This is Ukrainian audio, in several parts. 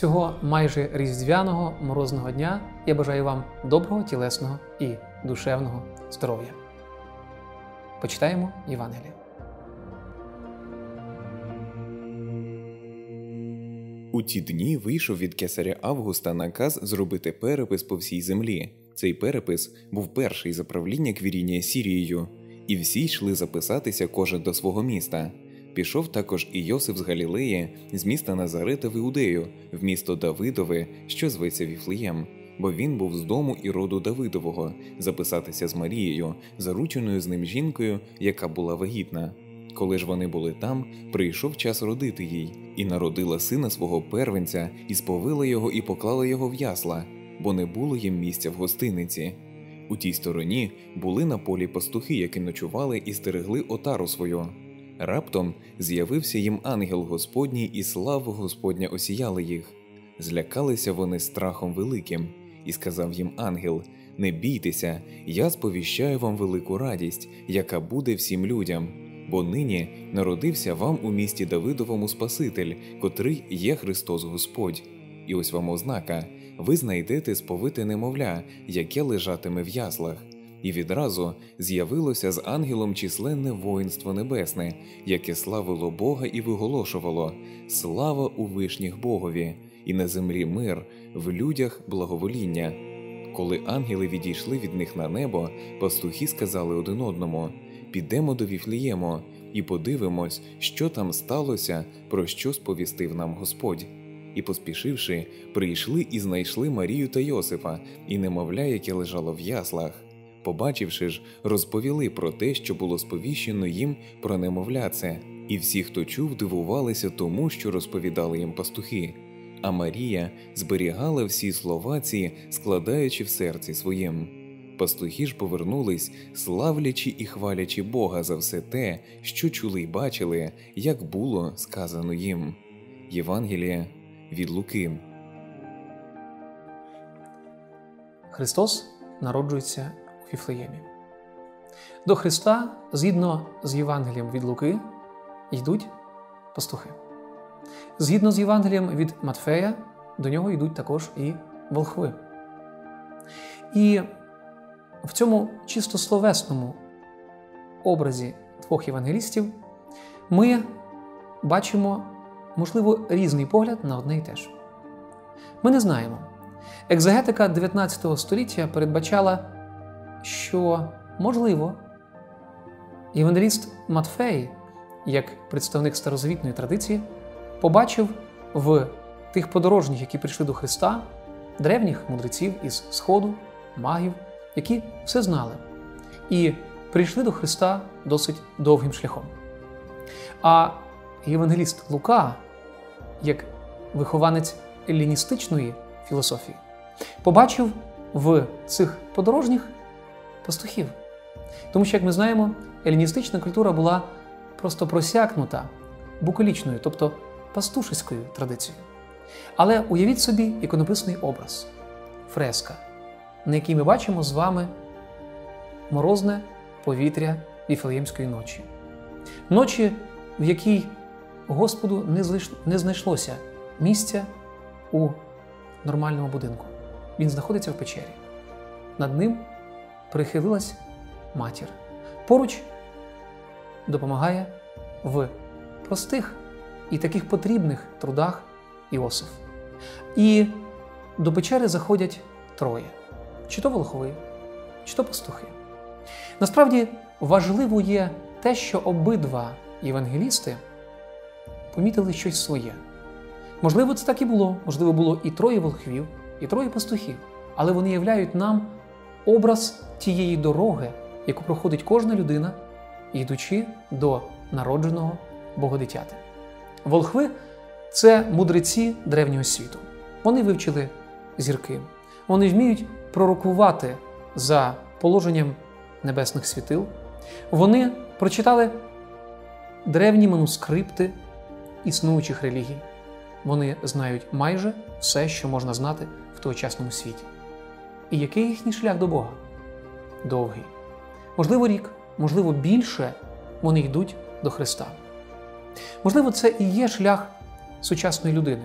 цього майже різдвяного морозного дня я бажаю вам доброго тілесного і душевного здоров'я. Почитаємо Євангеліє. У ті дні вийшов від кесаря Августа наказ зробити перепис по всій землі. Цей перепис був перший за правління Квірінія Сірією, і всі йшли записатися кожен до свого міста. Пішов також і Йосиф з Галілеї, з міста Назарита в Іудею, в місто Давидове, що зветься Віфлеєм, бо він був з дому і роду Давидового, записатися з Марією, зарученою з ним жінкою, яка була вагітна. Коли ж вони були там, прийшов час родити їй, і народила сина свого первенця, і сповила його, і поклала його в ясла, бо не було їм місця в гостиниці. У тій стороні були на полі пастухи, які ночували і стерегли отару свою. Раптом з'явився їм ангел Господній, і слава Господня осіяла їх. Злякалися вони страхом великим, і сказав їм ангел: Не бійтеся, я сповіщаю вам велику радість, яка буде всім людям. Бо нині народився вам у місті Давидовому Спаситель, котрий є Христос Господь. І ось вам ознака: ви знайдете сповите немовля, яке лежатиме в яслах. І відразу з'явилося з ангелом численне воїнство небесне, яке славило Бога і виголошувало Слава у вишніх Богові, і на землі мир, в людях благовоління. Коли ангели відійшли від них на небо, пастухи сказали один одному: Підемо до Віфлієму і подивимось, що там сталося, про що сповістив нам Господь. І, поспішивши, прийшли і знайшли Марію та Йосифа, і немовля, яке лежало в яслах. Побачивши ж, розповіли про те, що було сповіщено їм про немовляце, і всі, хто чув, дивувалися тому, що розповідали їм пастухи. А Марія зберігала всі слова ці, складаючи в серці своєм. Пастухи ж повернулись, славлячи і хвалячи Бога за все те, що чули й бачили, як було сказано їм. Євангеліє від Луки. Христос народжується у Віфлеємі. До Христа, згідно з Євангелієм від Луки, йдуть пастухи. Згідно з Євангелієм від Матфея, до нього йдуть також і волхви. І в цьому чисто словесному образі двох євангелістів ми бачимо, можливо, різний погляд на одне і те ж. Ми не знаємо. Екзегетика 19 століття передбачала, що, можливо, євангеліст Матфей, як представник старозавітної традиції, побачив в тих подорожніх, які прийшли до Христа, древніх мудреців із Сходу, магів, які все знали, і прийшли до Христа досить довгим шляхом. А євангеліст Лука, як вихованець еліністичної філософії, побачив в цих подорожніх пастухів. Тому що, як ми знаємо, еліністична культура була просто просякнута буколічною, тобто пастушеською традицією. Але уявіть собі іконописний образ фреска, на якій ми бачимо з вами морозне повітря Віфлеємської ночі. Ночі, в якій Господу не знайшлося місця у нормальному будинку. Він знаходиться в печері. Над ним прихилилась матір. Поруч допомагає в простих і таких потрібних трудах Іосиф. І до печери заходять троє: чи то волхви, чи то пастухи. Насправді важливо є те, що обидва євангелісти помітили щось своє. Можливо, це так і було, можливо, було і троє волхвів, і троє пастухів, але вони являють нам образ тієї дороги, яку проходить кожна людина, йдучи до народженого Богодитяти. Волхви це мудреці древнього світу. Вони вивчили зірки, вони вміють пророкувати за положенням небесних світил. Вони прочитали древні манускрипти існуючих релігій. Вони знають майже все, що можна знати в тогочасному світі. І який їхній шлях до Бога? Довгий. Можливо, рік, можливо, більше вони йдуть до Христа. Можливо, це і є шлях сучасної людини.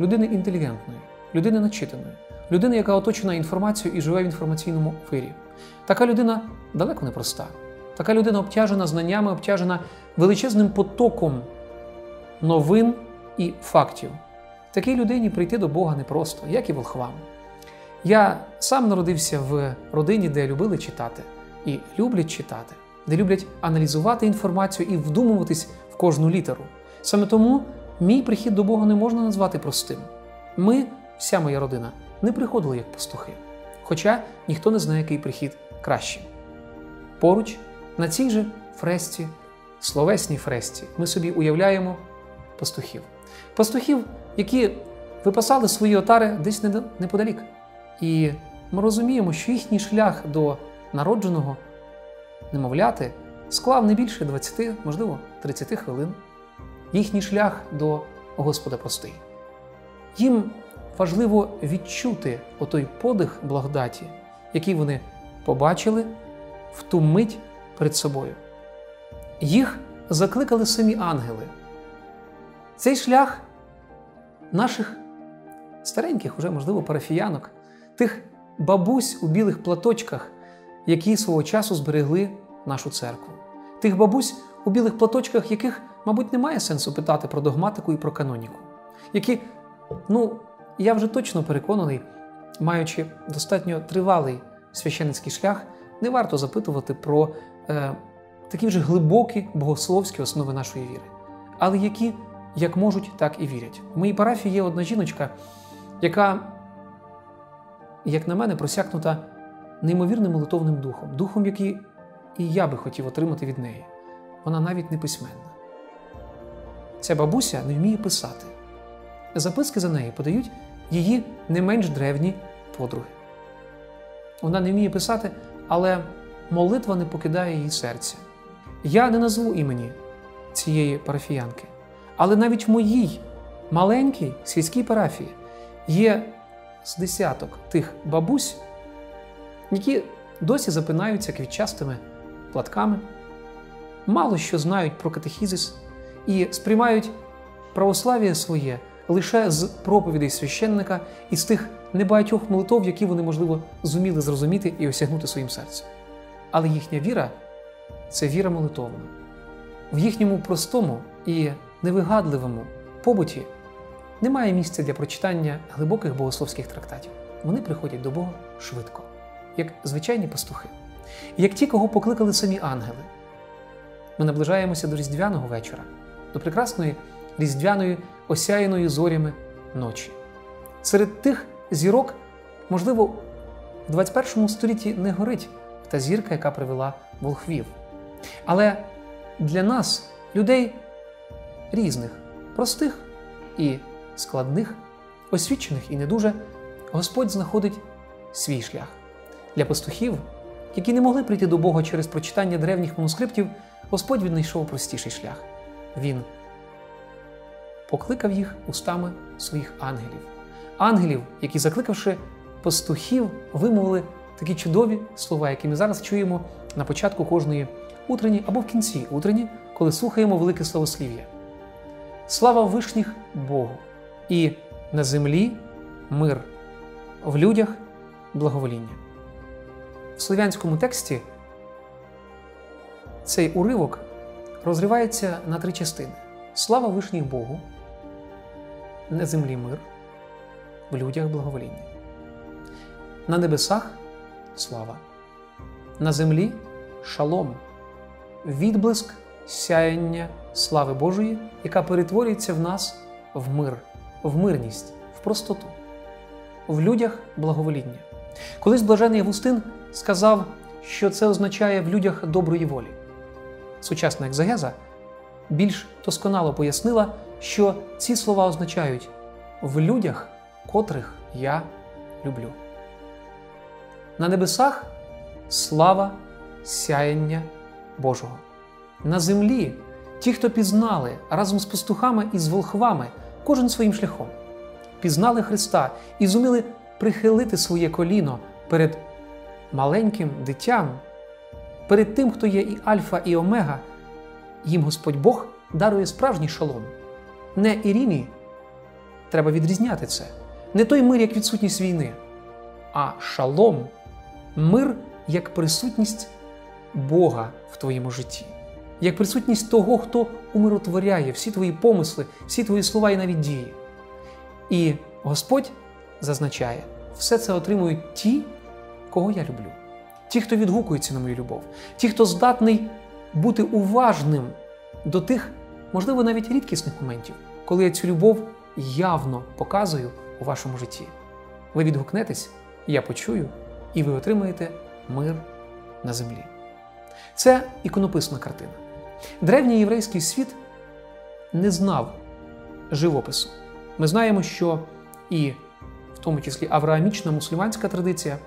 людини інтелігентної, людини начитаної, людини, яка оточена інформацією і живе в інформаційному вирі. Така людина далеко не проста. Така людина обтяжена знаннями, обтяжена величезним потоком новин і фактів. Такій людині прийти до Бога непросто, як і волхвам. Я сам народився в родині, де любили читати і люблять читати, де люблять аналізувати інформацію і вдумуватись в кожну літеру. Саме тому мій прихід до Бога не можна назвати простим. Ми, вся моя родина, не приходили як пастухи. Хоча ніхто не знає, який прихід краще. Поруч, на цій же фресті, словесній фресті, ми собі уявляємо пастухів. Пастухів, які випасали свої отари десь неподалік. І ми розуміємо, що їхній шлях до народженого немовляти склав не більше 20, можливо, 30 хвилин. Їхній шлях до Господа простий. Їм важливо відчути отой подих благодаті, який вони побачили в ту мить перед собою. Їх закликали самі ангели. Цей шлях наших стареньких, уже, можливо, парафіянок, тих бабусь у білих платочках, які свого часу зберегли нашу церкву, тих бабусь у білих платочках, яких, мабуть, немає сенсу питати про догматику і про каноніку, які, ну, я вже точно переконаний, маючи достатньо тривалий священницький шлях, не варто запитувати про е, такі вже глибокі богословські основи нашої віри, але які як можуть, так і вірять. В моїй парафії є одна жіночка, яка, як на мене, просякнута неймовірним молитовним духом, духом, який і я би хотів отримати від неї. Вона навіть не письменна. Ця бабуся не вміє писати. Записки за неї подають її не менш древні подруги. Вона не вміє писати, але молитва не покидає її серця. Я не назву імені цієї парафіянки, але навіть в моїй маленькій сільській парафії є з десяток тих бабусь, які досі запинаються квітчастими платками, мало що знають про катехізис і сприймають православ'я своє лише з проповідей священника і з тих небагатьох молитов, які вони, можливо, зуміли зрозуміти і осягнути своїм серцем. Але їхня віра це віра молитовна. В їхньому простому і невигадливому побуті немає місця для прочитання глибоких богословських трактатів. Вони приходять до Бога швидко, як звичайні пастухи, як ті, кого покликали самі ангели. Ми наближаємося до Різдвяного вечора, до прекрасної різдвяної, осяяної зорями ночі. Серед тих зірок, можливо, в 21 столітті не горить та зірка, яка привела волхвів. Але для нас, людей різних, простих і складних, освічених і не дуже, Господь знаходить свій шлях. Для пастухів, які не могли прийти до Бога через прочитання древніх манускриптів, Господь віднайшов простіший шлях. Він покликав їх устами своїх ангелів. Ангелів, які, закликавши пастухів, вимовили такі чудові слова, які ми зараз чуємо на початку кожної утрені або в кінці утрені, коли слухаємо велике словослів'я. Слава вишніх Богу! І на землі мир, в людях благовоління. В слов'янському тексті цей уривок розривається на три частини: слава вишніх Богу, на землі мир, в людях благовоління. На небесах слава, на землі шалом, відблиск сяяння слави Божої, яка перетворюється в нас в мир, в мирність, в простоту, в людях благовоління. Колись блажений Августин сказав, що це означає в людях доброї волі. Сучасна екзегеза більш досконало пояснила, що ці слова означають в людях, котрих я люблю. На небесах слава сяяння Божого. На землі ті, хто пізнали разом з пастухами і з волхвами, кожен своїм шляхом, пізнали Христа і зуміли прихилити своє коліно перед маленьким дитям, перед тим, хто є і Альфа, і Омега, їм Господь Бог дарує справжній шалом, не Ірімі, треба відрізняти це. Не той мир як відсутність війни, а шалом мир як присутність Бога в твоєму житті, як присутність того, хто умиротворяє всі твої помисли, всі твої слова і навіть дії. І Господь зазначає, все це отримують ті, кого я люблю, ті, хто відгукується на мою любов, ті, хто здатний бути уважним до тих, можливо, навіть рідкісних моментів, коли я цю любов явно показую у вашому житті. Ви відгукнетесь, я почую, і ви отримаєте мир на землі. Це іконописна картина. Древній єврейський світ не знав живопису. Ми знаємо, що і в тому числі авраамічна мусульманська традиція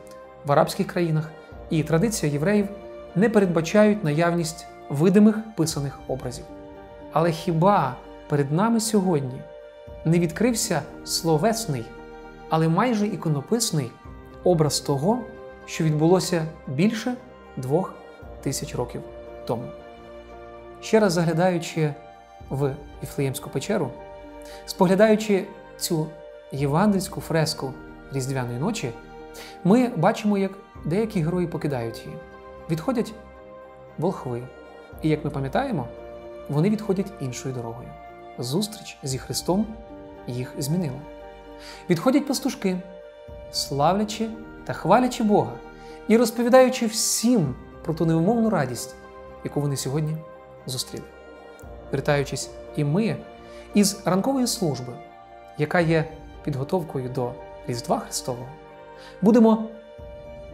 в арабських країнах і традиція євреїв не передбачають наявність видимих писаних образів. Але хіба перед нами сьогодні не відкрився словесний, але майже іконописний образ того, що відбулося більше двох тисяч років тому? Ще раз заглядаючи в Іфлеємську печеру, споглядаючи цю євангельську фреску Різдвяної ночі, ми бачимо, як деякі герої покидають її, відходять волхви. І як ми пам'ятаємо, вони відходять іншою дорогою. Зустріч зі Христом їх змінила. Відходять пастушки, славлячи та хвалячи Бога і розповідаючи всім про ту невимовну радість, яку вони сьогодні зустріли. Вертаючись, і ми із ранкової служби, яка є підготовкою до Різдва Христового, будемо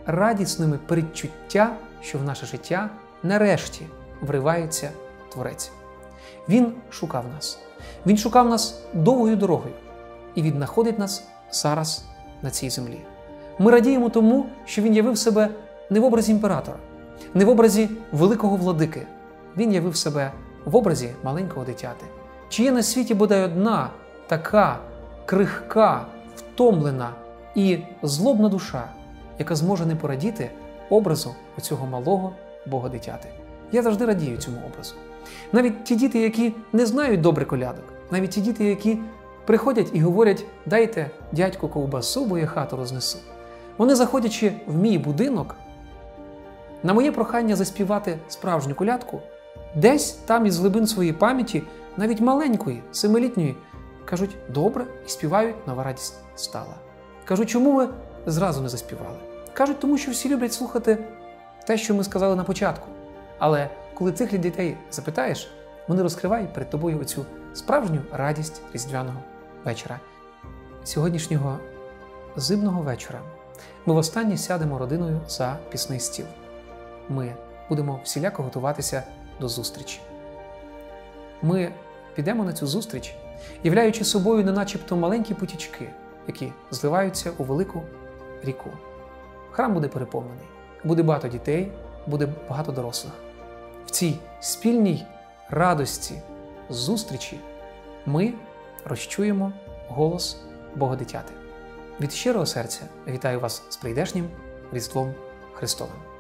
радісними передчуття, що в наше життя нарешті вривається Творець. Він шукав нас. Він шукав нас довгою дорогою і віднаходить нас зараз на цій землі. Ми радіємо тому, що він явив себе не в образі імператора, не в образі великого владики. Він явив себе в образі маленького дитяти. Чи є на світі бодай одна така крихка, втомлена і злобна душа, яка зможе не порадіти образу оцього малого Бога дитяти? Я завжди радію цьому образу. Навіть ті діти, які не знають добре колядок, навіть ті діти, які приходять і говорять, дайте дядьку ковбасу, бо я хату рознесу. Вони, заходячи в мій будинок, на моє прохання заспівати справжню колядку, десь там із глибин своєї пам'яті, навіть маленької, семилітньої, кажуть добре і співають нова радість стала. Кажуть, чому ви зразу не заспівали? Кажуть, тому що всі люблять слухати те, що ми сказали на початку. Але коли цих дітей запитаєш, вони розкривають перед тобою оцю справжню радість різдвяного вечора. Сьогоднішнього зимного вечора ми востаннє сядемо родиною за пісний стіл. Ми будемо всіляко готуватися до зустрічі. Ми підемо на цю зустріч, являючи собою не начебто маленькі потічки, які зливаються у велику ріку. Храм буде переповнений, буде багато дітей, буде багато дорослих. В цій спільній радості зустрічі ми розчуємо голос Богодитяти. Від щирого серця вітаю вас з прийдешнім Різдвом Христовим.